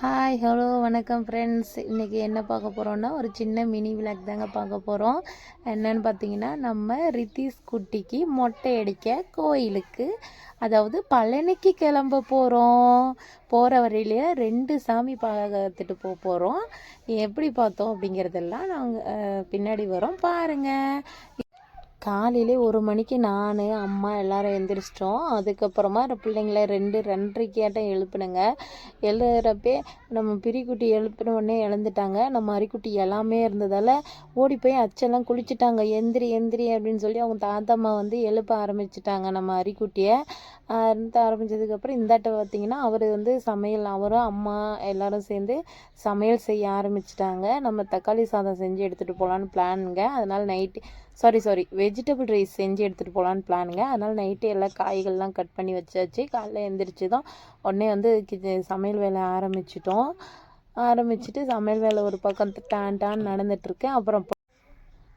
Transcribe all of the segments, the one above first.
Hi hello வணக்கம் friends இன்றைக்கி என்ன பார்க்க போகிறோன்னா ஒரு சின்ன மினி விளாக் தாங்க பார்க்க போகிறோம் என்னன்னு பார்த்தீங்கன்னா நம்ம ரித்திஸ் குட்டிக்கு மொட்டை அடிக்க கோயிலுக்கு அதாவது பழனிக்கு கிளம்ப போகிறோம் போகிற வரையிலேயே ரெண்டு சாமி பார்த்துட்டு போக போகிறோம் எப்படி பார்த்தோம் அப்படிங்கிறதெல்லாம் நாங்கள் பின்னாடி வரோம். பாருங்கள் காலையிலே ஒரு மணிக்கு நான் அம்மா எல்லாரும் எழுந்திரிச்சிட்டோம் அதுக்கப்புறமா அந்த பிள்ளைங்கள ரெண்டு ரெண்டரைக்கேட்டம் எழுப்பினுங்க. எழுதுறப்பே நம்ம பிரிக்குட்டி எழுப்பின உடனே எழுந்துட்டாங்க. நம்ம அரிக்குட்டி எல்லாமே இருந்ததால் ஓடி போய் அச்செல்லாம் குளிச்சுட்டாங்க. எந்திரி எந்திரி அப்படின்னு சொல்லி அவங்க தாத்தம்மா வந்து எழுப்ப ஆரம்பிச்சிட்டாங்க நம்ம அரிக்குட்டியை. எழுத ஆரம்பித்ததுக்கப்புறம் இந்தாட்ட பார்த்தீங்கன்னா அவர் வந்து சமையல் அவரும் அம்மா எல்லாரும் சேர்ந்து சமையல் செய்ய ஆரம்பிச்சிட்டாங்க. நம்ம தக்காளி சாதம் செஞ்சு எடுத்துகிட்டு போகலான்னு பிளானுங்க அதனால் night sorry sorry vegetable rice செஞ்சு எடுத்துகிட்டு போகலான்னு பிளானுங்க அதனால் நைட்டு எல்லாம் காய்கள்லாம் கட் பண்ணி வச்சாச்சு. காலைல எழுந்திரிச்சு தான் உடனே வந்து சமையல் வேலை ஆரம்பிச்சிட்டோம். ஆரம்பிச்சுட்டு சமையல் வேலை ஒரு பக்கம் டான் டான் நடந்துட்டுருக்கேன் அப்புறம்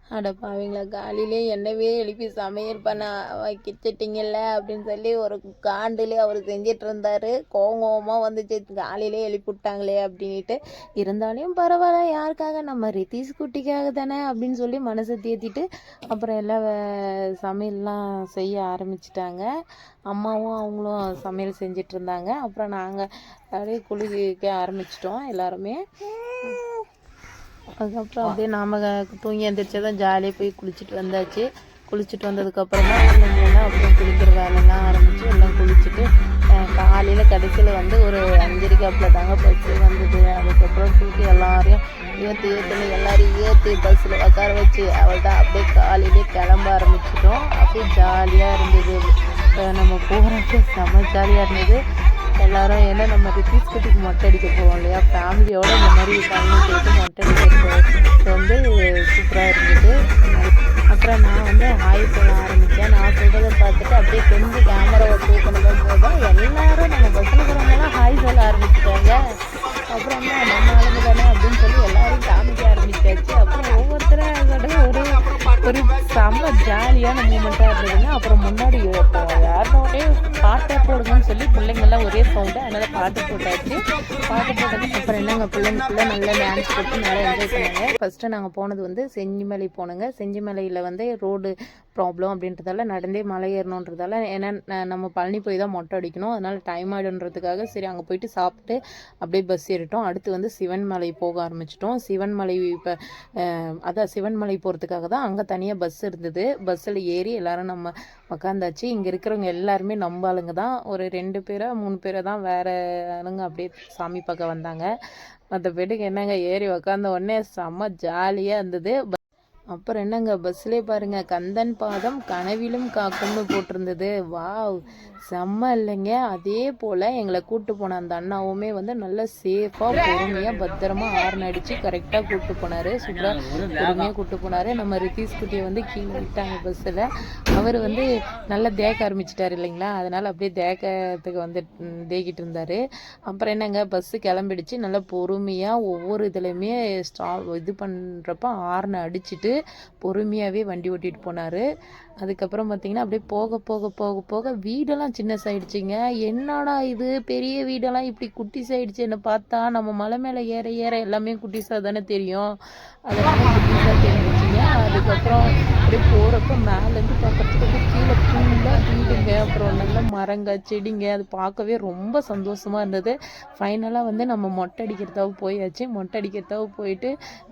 அட பாவீங்களா காலையிலே என்னவே எழுப்பி சமையல் பண்ண வைக்கிச்சிட்டிங்கல்ல அப்படின்னு சொல்லி ஒரு காண்டிலே அவர் செஞ்சிட்டு இருந்தாரு. கோவமாக வந்துச்சு. காலையிலே எழுப்பி விட்டாங்களே அப்படின்ட்டு இருந்தாலும் பரவாயில்ல யாருக்காக? நம்ம ரித்தீஷ் குட்டிக்காக தானே அப்படின்னு சொல்லி மனசை தேத்திட்டு அப்புறம் எல்லாம் சமையல்லாம் செய்ய ஆரம்பிச்சிட்டாங்க. அம்மாவும் அவங்களும் சமையல் செஞ்சிட்டு இருந்தாங்க. அப்புறம் நாங்கள் அப்படியே குளிக்க ஆரம்பிச்சிட்டோம் எல்லாருமே. அதுக்கப்புறம் அப்படியே நாம தூங்கி எழுந்திரிச்சா தான் ஜாலியாக போய் குளிச்சுட்டு வந்தாச்சு. குளிச்சுட்டு வந்ததுக்கப்புறமா பிள்ளைங்கள அப்புறம் குளிக்கிற வேலையெல்லாம் ஆரம்பித்து எல்லாம் குளிச்சுட்டு காலையில் கடைசியில் வந்து ஒரு அஞ்சரைக்கு அப்பில் தாங்க பஸ்ஸு வந்தது. அதுக்கப்புறம் தூக்கி எல்லாரையும் ஏற்று ஏற்றுன்னு எல்லாரையும் ஏற்றி பஸ்ஸில் உட்கார வச்சு அவள் தான் அப்படியே காலையிலே கிளம்ப ஆரம்பிச்சிட்டோம். அப்படியே ஜாலியாக இருந்தது. நம்ம போகிறப்ப செம்ம ஜாலியாக இருந்தது. எல்லாரும் ஏன்னா நம்ம ரித்தீஸ் குட்டிக்கு மொட்டை அடிக்க போவோம் இல்லையா? ஃபேமிலியோட இந்த மாதிரி ஃபேமிலி போயிட்டு மொட்டை அடிக்க வந்து சூப்பராக இருந்தது. அப்புறம் நான் வந்து ஹாய் சொல்ல ஆரம்பித்தேன் நான் சொல்கிறத பார்த்துட்டு அப்படியே கொஞ்சம் கேமராவை தூக்கணும் போதும் எல்லாரும் நம்ம பஸ்ஸில் இருக்கிறவங்கலாம் ஹாய் சொல்ல ஆரம்பிச்சிட்டாங்க. அப்புறம் தான் நம்ம ஆளுங்க தானே அப்படின்னு சொல்லி எல்லாரும் காமிக்க ஆரம்பிச்சாச்சு. அப்புறம் ஒவ்வொருத்தரோட ஒரு ஒரு செம்ம ஜாலியான மூமெண்ட்டாக இருந்ததுன்னா அப்புறம் முன்னாடி யாருனோடே பாட்டை போடுங்கன்னு சொல்லி பிள்ளைங்கள்லாம் ஒரே சவுண்டு அதனால் பாட்டு போட்டாச்சு. பாட்டு போட்டதுக்கு அப்புறம் என்னங்க பிள்ளைங்களுக்குள்ள நல்லா டான்ஸ் போட்டு நல்லா என்ஜாய் பண்ணாங்க. ஃபஸ்ட்டு நாங்கள் போனது வந்து செஞ்சிமலை போனோங்க. செஞ்சிமலையில் வந்து ரோடு ப்ராப்ளம் அப்படின்றதால நடந்தே மலை ஏறணுன்றதால ஏன்னா நம்ம பழனி போய் தான் மொட்டை அடிக்கணும். அதனால் டைம் ஆகிடுன்றதுக்காக சரி அங்கே போயிட்டு சாப்பிட்டு அப்படியே பஸ் ஏறிட்டோம். அடுத்து வந்து சிவன்மலை போக ஆரம்பிச்சிட்டோம். சிவன்மலை இப்போ அதான் சிவன்மலை போகிறதுக்காக தான் அங்கே தனியாக பஸ் இருந்தது. பஸ்ஸில் ஏறி எல்லோரும் நம்ம உக்காந்தாச்சு. இங்கே இருக்கிறவங்க எல்லாருமே நம்ம ஆளுங்க தான். ஒரு ரெண்டு பேரை மூணு பேரை தான் வேறு ஆளுங்க அப்படியே சாமி பார்க்க வந்தாங்க. மற்ற என்னங்க ஏறி உக்காந்த உடனே செம்ம ஜாலியாக இருந்தது. அப்புறம் என்னங்க பஸ்லேயே பாருங்க கந்தன் பாதம் கனவிலும் காக்கும்னு போட்டிருந்தது. வாவ் செம்ம இல்லைங்க. அதே போல் எங்களை கூப்பிட்டு போன அந்த அண்ணாவுமே வந்து நல்லா சேஃபாக பொறுமையாக பத்திரமா ஆர்ன் அடித்து கரெக்டாக கூப்பிட்டு போனார். சூப்பராக பொறுமையாக கூப்பிட்டு போனார். நம்ம ரித்தீஷ் குட்டியை வந்து கீழே விட்டாங்க பஸ்ஸில். அவர் வந்து நல்லா தேக்க ஆரம்பிச்சிட்டார் இல்லைங்களா? அதனால் அப்படியே தேக்கத்துக்கு வந்து தேக்கிட்டு இருந்தார். அப்புறம் என்னங்க பஸ்ஸு கிளம்பிடுச்சு. நல்லா பொறுமையாக ஒவ்வொரு இதுலையுமே ஸ்டா இது பண்ணுறப்ப ஆர்னை அடிச்சுட்டு பொறுமையாகவே வண்டி ஓட்டிகிட்டு போனார். அதுக்கப்புறம் பார்த்தீங்கன்னா அப்படியே போக போக போக போக வீடெல்லாம் சின்ன சாயிடுச்சுங்க என்னடா இது? பெரிய வீடெல்லாம் இப்படி குட்டிஸ் என்ன பார்த்தா நம்ம மலை மேலே ஏற ஏற எல்லாமே குட்டிஸாக தானே தெரியும். அதெல்லாம் குட்டிஸாக தெரிஞ்சிச்சிங்க. அதுக்கப்புறம் அப்படியே போகிறப்ப மேலேருந்து பார்க்குறதுக்கு கீழே ஃபுல்லாக அப்புறம் நல்ல மரங்க செடிங்க அது பார்க்கவே ரொம்ப சந்தோஷமாக இருந்தது. ஃபைனலாக வந்து நம்ம மொட்டை அடிக்கிறதாக போயாச்சு. மொட்டை அடிக்கிறதாக போயிட்டு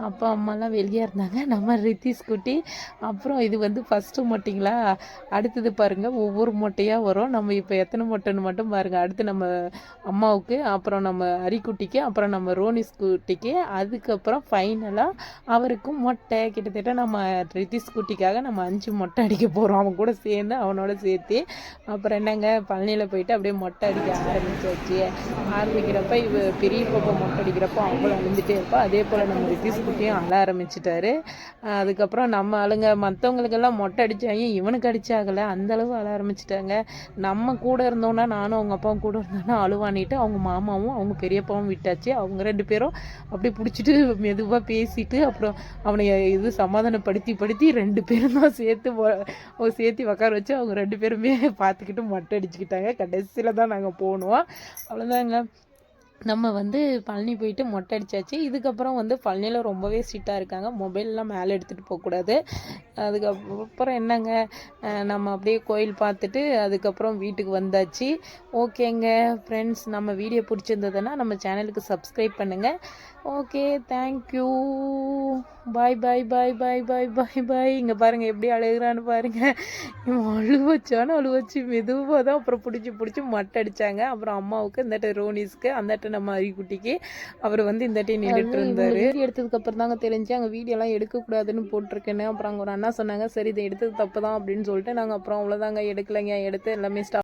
அப்பா அம்மாலாம் வெளியே இருந்தாங்க. நம்ம ரித்திஸ் குட்டி. அப்புறம் இது வந்து ஃபஸ்ட்டு மொட்டைங்களா? அடுத்தது பாருங்கள் ஒவ்வொரு மொட்டையாக வரும். நம்ம இப்போ எத்தனை மொட்டைன்னு மட்டும் பாருங்கள் அடுத்து நம்ம அம்மாவுக்கு அப்புறம் நம்ம அரிக்குட்டிக்கு அப்புறம் நம்ம ரோனிஸ் குட்டிக்கு அதுக்கப்புறம் ஃபைனலாக அவருக்கும் மொட்டை. கிட்டத்தட்ட நம்ம ரித்திஸ் குட்டிக்காக நம்ம அஞ்சு மொட்டை அடிக்க போகிறோம் அவன் கூட சேர்ந்து அவனோட சேர்த்து அப்புறம் என்னங்க பழனியில் போயிட்டு அப்படியே மொட்டை அடிக்க ஆரம்பிச்சாச்சு ஆரம்பிக்கிறப்ப இவ பெரிய பாப்பா மொட்டை அடிக்கிறப்போ அவங்களும் அழிஞ்சிட்டே இருப்பா. அதே போல் நம்ம ரித்திஸ் குட்டியும் அழ ஆரம்பிச்சிட்டாரு. அதுக்கப்புறம் நம்ம ஆளுங்க மற்றவங்களுக்கெல்லாம் மொட்டை அடித்தாங்க இவனுக்கு அடிச்சாகலை அந்தளவு அழ ஆரம்பிச்சிட்டாங்க. நம்ம கூட இருந்தோன்னா நானும் அவங்க அப்பாவும் கூட இருந்தோன்னா அழுவானிட்டு அவங்க மாமாவும் அவங்க பெரியப்பாவும் விட்டாச்சு. அவங்க ரெண்டு பேரும் அப்படியே பிடிச்சிட்டு மெதுவாக பேசிட்டு அப்புறம் அவனை இது சமாதானப்படுத்தி படுத்தி ரெண்டு பேரும் தான் சேர்த்து சேர்த்து உக்கார வச்சு அவங்க ரெண்டு பேருமே பார்த்துக்கிட்டு மொட்டை அடிச்சுக்கிட்டாங்க. கடைசியில் தான் நாங்கள் போனோம். அவ்வளோதாங்க நம்ம வந்து பழனி போயிட்டு மொட்டை அடித்தாச்சு இதுக்கப்புறம் வந்து பழனியில் ரொம்பவே ஸ்ட்ரிக்டாக இருக்காங்க. மொபைல்லாம் மேலே எடுத்துகிட்டு போகக்கூடாது. அதுக்கப்புறம் என்னங்க? நம்ம அப்படியே கோயில் பார்த்துட்டு அதுக்கப்புறம் வீட்டுக்கு வந்தாச்சு. ஓகேங்க. ஃப்ரெண்ட்ஸ் நம்ம வீடியோ பிடிச்சிருந்ததுன்னா நம்ம சேனலுக்கு சப்ஸ்கிரைப் பண்ணுங்கள் ஓகே தேங்க்யூ பாய் பாய் பாய் பாய் பாய் பாய் பாய் இங்கே பாருங்கள் எப்படி அழுகுறான்னு பாருங்கள் இவன் அழுவச்சானு அழுவச்சு மெதுவாக தான் அப்புறம் பிடிச்சி பிடிச்சி மட்டை அடித்தாங்க அப்புறம் அம்மாவுக்கு இந்த ரோனிஸ்க்கு அந்த நம்ம அரிக்குட்டிக்கு. அவர் வந்து இந்த டைம் நின்றுட்டு இருந்தார். வீடியோ எடுத்ததுக்கு அப்புறம் தாங்க தெரிஞ்சு அங்கே வீடியோலாம் எடுக்கக்கூடாதுன்னு போட்டிருக்கேன்னு. அப்புறம் அங்கே ஒரு அண்ணா சொன்னாங்க சரி இதை எடுத்தது தப்பு தான் அப்படின்னு சொல்லிட்டு நாங்கள் அப்புறம் அவ்வளோதாங்க எடுக்கலைங்க எடுத்து எல்லாமே ஸ்டாப்